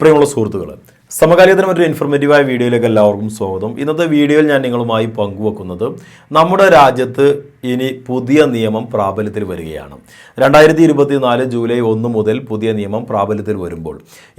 പ്രിയമുള്ള സുഹൃത്തുക്കൾ സമകാലികത്തിന് മറ്റൊരു ഇൻഫോർമേറ്റീവായ വീഡിയോയിലേക്ക് എല്ലാവർക്കും സ്വാഗതം. ഇന്നത്തെ വീഡിയോയിൽ ഞാൻ നിങ്ങളുമായി പങ്കുവെക്കുന്നത് നമ്മുടെ രാജ്യത്ത് ഇനി പുതിയ നിയമം പ്രാബല്യത്തിൽ വരികയാണ്. രണ്ടായിരത്തി ഇരുപത്തിനാല് ജൂലൈ ഒന്ന് മുതൽ പുതിയ നിയമം പ്രാബല്യത്തിൽ വരുമ്പോൾ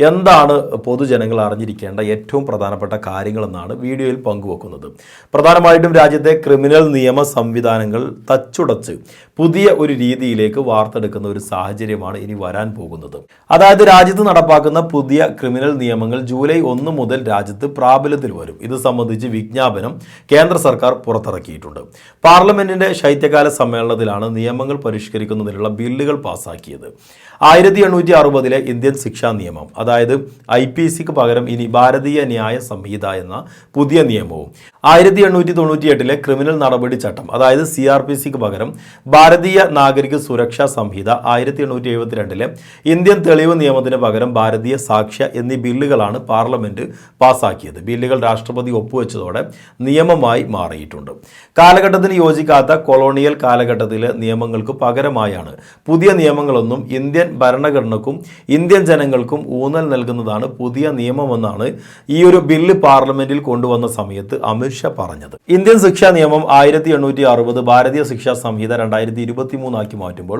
എന്താണ് പൊതുജനങ്ങൾ അറിഞ്ഞിരിക്കേണ്ട ഏറ്റവും പ്രധാനപ്പെട്ട കാര്യങ്ങളെന്നാണ് വീഡിയോയിൽ പങ്കുവെക്കുന്നത്. പ്രധാനമായിട്ടും രാജ്യത്തെ ക്രിമിനൽ നിയമ സംവിധാനങ്ങൾ തച്ചുടച്ച് പുതിയ ഒരു രീതിയിലേക്ക് വാർത്തെടുക്കുന്ന ഒരു സാഹചര്യമാണ് ഇനി വരാൻ പോകുന്നത്. അതായത് രാജ്യത്ത് നടപ്പാക്കുന്ന പുതിയ ക്രിമിനൽ നിയമങ്ങൾ ജൂലൈ ഒന്ന് മുതൽ രാജ്യത്ത് പ്രാബല്യത്തിൽ വരും. ഇത് സംബന്ധിച്ച് വിജ്ഞാപനം കേന്ദ്ര സർക്കാർ പുറത്തിറക്കിയിട്ടുണ്ട്. പാർലമെന്റിന്റെ ശൈത്യകാല സമ്മേളനത്തിലാണ് നിയമങ്ങൾ പരിഷ്കരിക്കുന്നതിനുള്ള ബില്ലുകൾ പാസാക്കിയത്. ആയിരത്തി എണ്ണൂറ്റി അറുപതിലെ ഇന്ത്യൻ ശിക്ഷാ നിയമം അതായത് ഐ പി സിക്ക് പകരം ഇനി ഭാരതീയ ന്യായ സംഹിത എന്ന പുതിയ നിയമവും ആയിരത്തി എണ്ണൂറ്റി തൊണ്ണൂറ്റി എട്ടിലെ ക്രിമിനൽ നടപടി ചട്ടം അതായത് സി ആർ പി സിക്ക് പകരം ഭാരതീയ നാഗരിക സുരക്ഷാ സംഹിത ആയിരത്തി എണ്ണൂറ്റി എഴുപത്തിരണ്ടിലെ ഇന്ത്യൻ തെളിവ് നിയമത്തിന് പകരം ഭാരതീയ സാക്ഷ്യ എന്നീ ബില്ലുകളാണ് പാർലമെന്റ് പാസാക്കിയത്. ബില്ലുകൾ രാഷ്ട്രപതി ഒപ്പുവെച്ചതോടെ നിയമമായി മാറിയിട്ടുണ്ട്. കാലഘട്ടത്തിന് യോജിക്കാത്ത കൊളോണിയൽ കാലഘട്ടത്തിലെ നിയമങ്ങൾക്ക് പകരമായാണ്. പുതിയ നിയമങ്ങളൊന്നും ഇന്ത്യൻ ഭരണഘടനക്കും ഇന്ത്യൻ ജനങ്ങൾക്കും ഊന്നൽ നൽകുന്നതാണ് പുതിയ നിയമമെന്നാണ് ഈ ഒരു ബില്ല് പാർലമെന്റിൽ കൊണ്ടുവന്ന സമയത്ത് അമിത്ഷാ പറഞ്ഞത്. ഇന്ത്യൻ ശിക്ഷാ നിയമം ആയിരത്തി എണ്ണൂറ്റി അറുപത് ഭാരതീയ ശിക്ഷാ സംഹിത രണ്ടായിരത്തി ഇരുപത്തി മൂന്നാക്കി മാറ്റുമ്പോൾ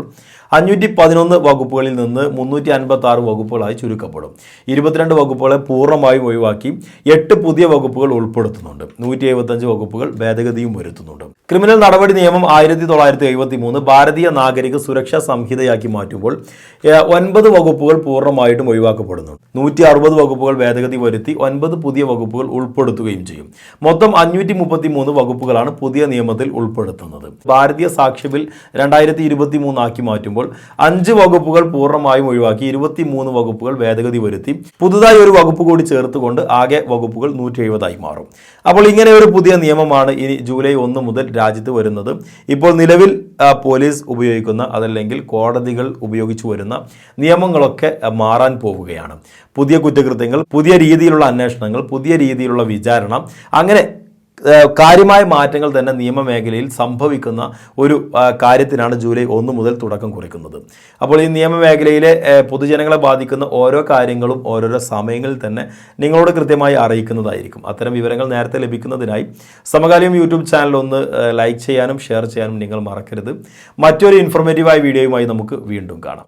അഞ്ഞൂറ്റി പതിനൊന്ന് വകുപ്പുകളിൽ നിന്ന് മുന്നൂറ്റി അൻപത്തി ആറ് വകുപ്പുകളായി ചുരുക്കപ്പെടും. ഇരുപത്തിരണ്ട് വകുപ്പുകളെ പൂർണമായും ഒഴിവാക്കി എട്ട് പുതിയ വകുപ്പുകൾ ഉൾപ്പെടുത്തുന്നുണ്ട്. നൂറ്റി എഴുപത്തഞ്ച് വകുപ്പുകൾ ഭേദഗതിയും വരുത്തുന്നുണ്ട്. ക്രിമിനൽ നടപടി നിയമം ആയിരത്തി തൊള്ളായിരത്തി എഴുപത്തി മൂന്ന് ഭാരതീയ നാഗരിക സുരക്ഷാ സംഹിതയാക്കി മാറ്റുമ്പോൾ ഒൻപത് വകുപ്പുകൾ പൂർണമായിട്ടും ഒഴിവാക്കപ്പെടുന്നു. നൂറ്റി അറുപത് വകുപ്പുകൾ ഭേദഗതി വരുത്തി ഒൻപത് പുതിയ വകുപ്പുകൾ ഉൾപ്പെടുത്തുകയും ചെയ്യും. മൊത്തം അഞ്ഞൂറ്റി മുപ്പത്തി മൂന്ന് വകുപ്പുകളാണ് പുതിയ നിയമത്തിൽ ഉൾപ്പെടുത്തുന്നത്. ഭാരതീയ സാക്ഷ്യ ബിൽ രണ്ടായിരത്തി ഇരുപത്തി മൂന്നാക്കി മാറ്റുമ്പോൾ അഞ്ച് വകുപ്പുകൾ പൂർണമായും ഒഴിവാക്കി ഇരുപത്തി മൂന്ന് വകുപ്പുകൾ ഭേദഗതി വരുത്തി പുതുതായി ഒരു വകുപ്പ് കൂടി ചേർത്തുകൊണ്ട് ആകെ വകുപ്പുകൾ നൂറ്റി എഴുപതായി മാറും. അപ്പോൾ ഇങ്ങനെ ഒരു പുതിയ നിയമമാണ് ഇനി ജൂലൈ ഒന്ന് മുതൽ രാജ്യത്ത് വരുന്നത്. ഇപ്പോൾ നിലവിൽ പോലീസ് ഉപയോഗിക്കുന്ന അതല്ലെങ്കിൽ കോടതികൾ ഉപയോഗിച്ചു വരുന്ന നിയമങ്ങളൊക്കെ മാറാൻ പോവുകയാണ്. പുതിയ കുറ്റകൃത്യങ്ങൾ പുതിയ രീതിയിലുള്ള അന്വേഷണങ്ങൾ പുതിയ രീതിയിലുള്ള വിചാരണ അങ്ങനെ കാര്യമായ മാറ്റങ്ങൾ തന്നെ നിയമമേഖലയിൽ സംഭവിക്കുന്ന ഒരു കാര്യത്തിനാണ് ജൂലൈ ഒന്ന് മുതൽ തുടക്കം കുറിക്കുന്നത്. അപ്പോൾ ഈ നിയമമേഖലയിലെ പൊതുജനങ്ങളെ ബാധിക്കുന്ന ഓരോ കാര്യങ്ങളും ഓരോരോ സമയങ്ങളിൽ തന്നെ നിങ്ങളോട് കൃത്യമായി അറിയിക്കുന്നതായിരിക്കും. അത്തരം വിവരങ്ങൾ നേരത്തെ ലഭിക്കുന്നതിനായി സമകാലീയം യൂട്യൂബ് ചാനൽ ഒന്ന് ലൈക്ക് ചെയ്യാനും ഷെയർ ചെയ്യാനും നിങ്ങൾ മറക്കരുത്. മറ്റൊരു ഇൻഫോർമേറ്റീവായ വീഡിയോയുമായി നമുക്ക് വീണ്ടും കാണാം.